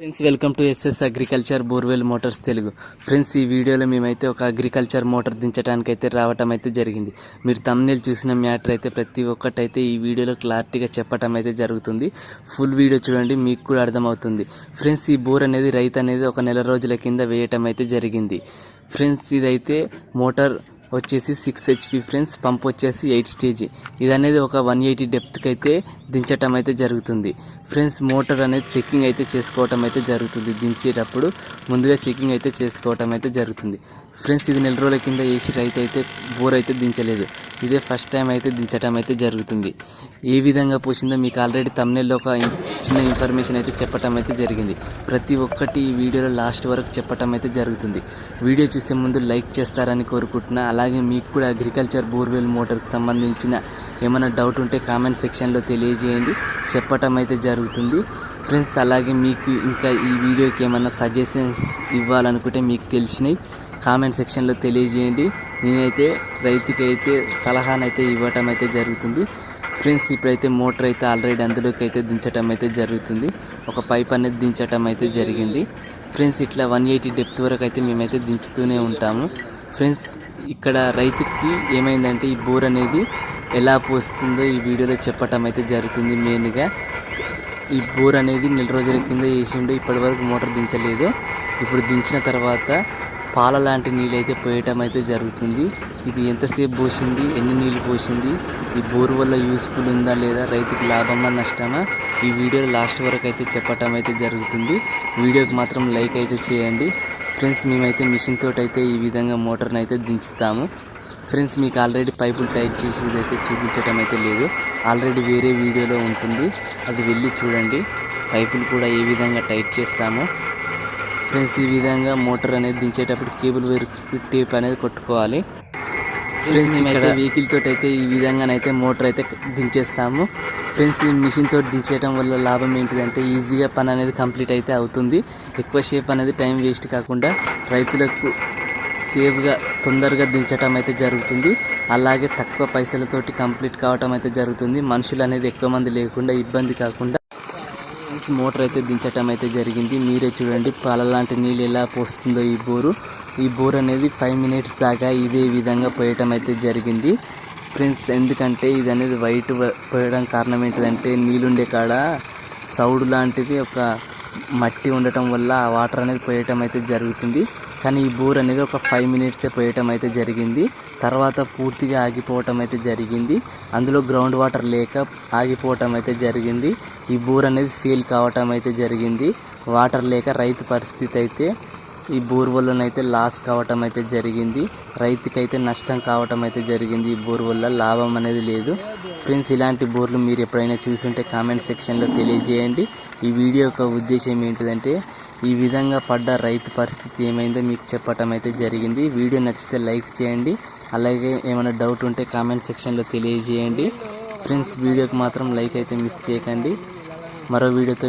Friends welcome to SS agriculture borewell motors Telugu friends ఈ వీడియోలో మేమైతే ఒక అగ్రికల్చర్ మోటార్ దించడానికి అయితే రావటం అయితే జరిగింది. మీరు తమ్నేల్ చూసిన మ్యాటర్ అయితే ప్రతి ఒక్కటైతే ఈ వీడియోలో క్లారిటీగా చెప్పటం అయితే జరుగుతుంది. ఫుల్ వీడియో చూడండి మీకు కూడా అర్థమవుతుంది. ఫ్రెండ్స్ ఈ బోర్ అనేది రైతు అనేది ఒక నెల రోజుల కింద వేయటం అయితే జరిగింది. ఫ్రెండ్స్ ఇదైతే మోటార్ వచ్చేసి సిక్స్ హెచ్పి ఫ్రెండ్స్ పంప్ వచ్చేసి ఎయిట్ స్టేజీ ఇది అనేది ఒక వన్ ఎయిటీ డెప్త్కి అయితే దించటం అయితే జరుగుతుంది. ఫ్రెండ్స్ మోటార్ అనేది చెకింగ్ అయితే చేసుకోవటం అయితే జరుగుతుంది. దించేటప్పుడు ముందుగా చెకింగ్ అయితే చేసుకోవటం అయితే జరుగుతుంది. ఫ్రెండ్స్ ఇది నెల రోజుల కింద వేసి రైతు అయితే బోర్ అయితే దించలేదు. ఇదే ఫస్ట్ టైం అయితే దించటం అయితే జరుగుతుంది. ఏ విధంగా పోసిందో మీకు ఆల్రెడీ తమ్నెల్లో ఒక చిన్న ఇన్ఫర్మేషన్ అయితే చెప్పటం అయితే జరిగింది. ప్రతి ఒక్కటి ఈ వీడియోలో లాస్ట్ వరకు చెప్పటం అయితే జరుగుతుంది. వీడియో చూసే ముందు లైక్ చేస్తారని కోరుకుంటున్నా. అలాగే మీకు కూడా అగ్రికల్చర్ బోర్వెల్ మోటార్కి సంబంధించిన ఏమైనా డౌట్ ఉంటే కామెంట్ సెక్షన్లో తెలియజేయండి. చెప్పటం అయితే జరుగుతుంది. ఫ్రెండ్స్ అలాగే మీకు ఇంకా ఈ వీడియోకి ఏమైనా సజెషన్స్ ఇవ్వాలనుకుంటే మీకు తెలిసినవి. కామెంట్ సెక్షన్లో తెలియజేయండి. నేనైతే రైతుకి అయితే సలహానైతే ఇవ్వటం అయితే జరుగుతుంది. ఫ్రెండ్స్ ఇప్పుడైతే మోటార్ అయితే ఆల్రెడీ అందులోకి అయితే దించటం అయితే జరుగుతుంది. ఒక పైప్ అనేది దించటం అయితే జరిగింది. ఫ్రెండ్స్ ఇట్లా వన్ ఎయిటీ డెప్త్ వరకు అయితే మేమైతే దించుతూనే ఉంటాము. ఫ్రెండ్స్ ఇక్కడ రైతుకి ఏమైందంటే ఈ బోర్ అనేది ఎలా పోస్తుందో ఈ వీడియోలో చెప్పటం అయితే జరుగుతుంది మెయిన్గా. ఈ బోర్ అనేది నెల రోజుల కింద వేసిండు ఇప్పటివరకు మోటార్ దించలేదు. ఇప్పుడు దించిన తర్వాత పాల లాంటి నీళ్ళు అయితే పోయటం అయితే జరుగుతుంది. ఇది ఎంతసేపు పోసింది? ఎన్ని నీళ్ళు పోసింది? ఈ బోర్ వల్ల యూస్ఫుల్ ఉందా లేదా? రైతుకి లాభమా నష్టమా? ఈ వీడియో లాస్ట్ వరకు అయితే చెప్పటం అయితే జరుగుతుంది. వీడియోకి మాత్రం లైక్ అయితే చేయండి. ఫ్రెండ్స్ మేమైతే మిషన్ తోటి అయితే ఈ విధంగా మోటార్ని అయితే దించుతాము. ఫ్రెండ్స్ మీకు ఆల్రెడీ పైపులు టైట్ చేసేది అయితే చూపించడం అయితే లేదు. ఆల్రెడీ వేరే వీడియోలో ఉంటుంది. అది వెళ్ళి చూడండి. పైపులు కూడా ఏ విధంగా టైట్ చేస్తామో. ఫ్రెండ్స్ ఈ విధంగా మోటార్ అనేది దించేటప్పుడు కేబుల్ వైర్ టేప్ అనేది కొట్టుకోవాలి. ఫ్రెండ్స్ ఇక్కడ వెహికల్ తోటి అయితే ఈ విధంగానైతే మోటార్ అయితే దించేస్తాము. ఫ్రెండ్స్ ఈ మిషన్ తోటి దించేయడం వల్ల లాభం ఏంటిదంటే ఈజీగా పని అనేది కంప్లీట్ అయితే అవుతుంది. ఎక్కువ షేప్ అనేది టైం వేస్ట్ కాకుండా రైతులకు సేఫ్గా తొందరగా దించటం అయితే జరుగుతుంది. అలాగే తక్కువ పైసలతోటి కంప్లీట్ కావటం అయితే జరుగుతుంది. మనుషులు అనేది ఎక్కువ మంది లేకుండా ఇబ్బంది కాకుండా ఫ్రెండ్స్ మోటార్ అయితే దించటం అయితే జరిగింది. మీరే చూడండి పాల లాంటి నీళ్ళు ఎలా పోస్తుందో ఈ బోరు. ఈ బోర్ అనేది ఫైవ్ మినిట్స్ దాకా ఇదే విధంగా పోయటం అయితే జరిగింది. ఫ్రెండ్స్ ఎందుకంటే ఇది అనేది వైట్ పోయడం కారణం ఏంటిదంటే నీళ్ళుండే కాడ సౌడు లాంటిది ఒక మట్టి ఉండటం వల్ల ఆ వాటర్ అనేది పోయటం అయితే జరుగుతుంది. కానీ ఈ బోర్ అనేది ఒక ఫైవ్ మినిట్సే పోయటం అయితే జరిగింది. తర్వాత పూర్తిగా ఆగిపోవటం అయితే జరిగింది. అందులో గ్రౌండ్ వాటర్ లేక ఆగిపోవటం అయితే జరిగింది. ఈ బోర్ అనేది ఫెయిల్ కావటం అయితే జరిగింది. వాటర్ లేక రైతు పరిస్థితి అయితే ఈ బోర్ అయితే లాస్ కావటం అయితే జరిగింది. రైతుకైతే నష్టం కావటం అయితే జరిగింది. ఈ బోర్ వల్ల లాభం అనేది లేదు. ఫ్రెండ్స్ ఇలాంటి బోర్లు మీరు ఎప్పుడైనా చూసుంటే కామెంట్ సెక్షన్లో తెలియజేయండి. ఈ వీడియో యొక్క ఉద్దేశం ఏంటిదంటే ఈ విధంగా పడ్డ రైతు పరిస్థితి ఏమైందో మీకు చెప్పటం అయితే జరిగింది వీడియో నచ్చితే లైక్ చేయండి. అలాగే ఏమైనా డౌట్ ఉంటే కామెంట్ సెక్షన్లో తెలియజేయండి. ఫ్రెండ్స్ వీడియోకి మాత్రం లైక్ అయితే మిస్ చేయకండి. మరో వీడియోతో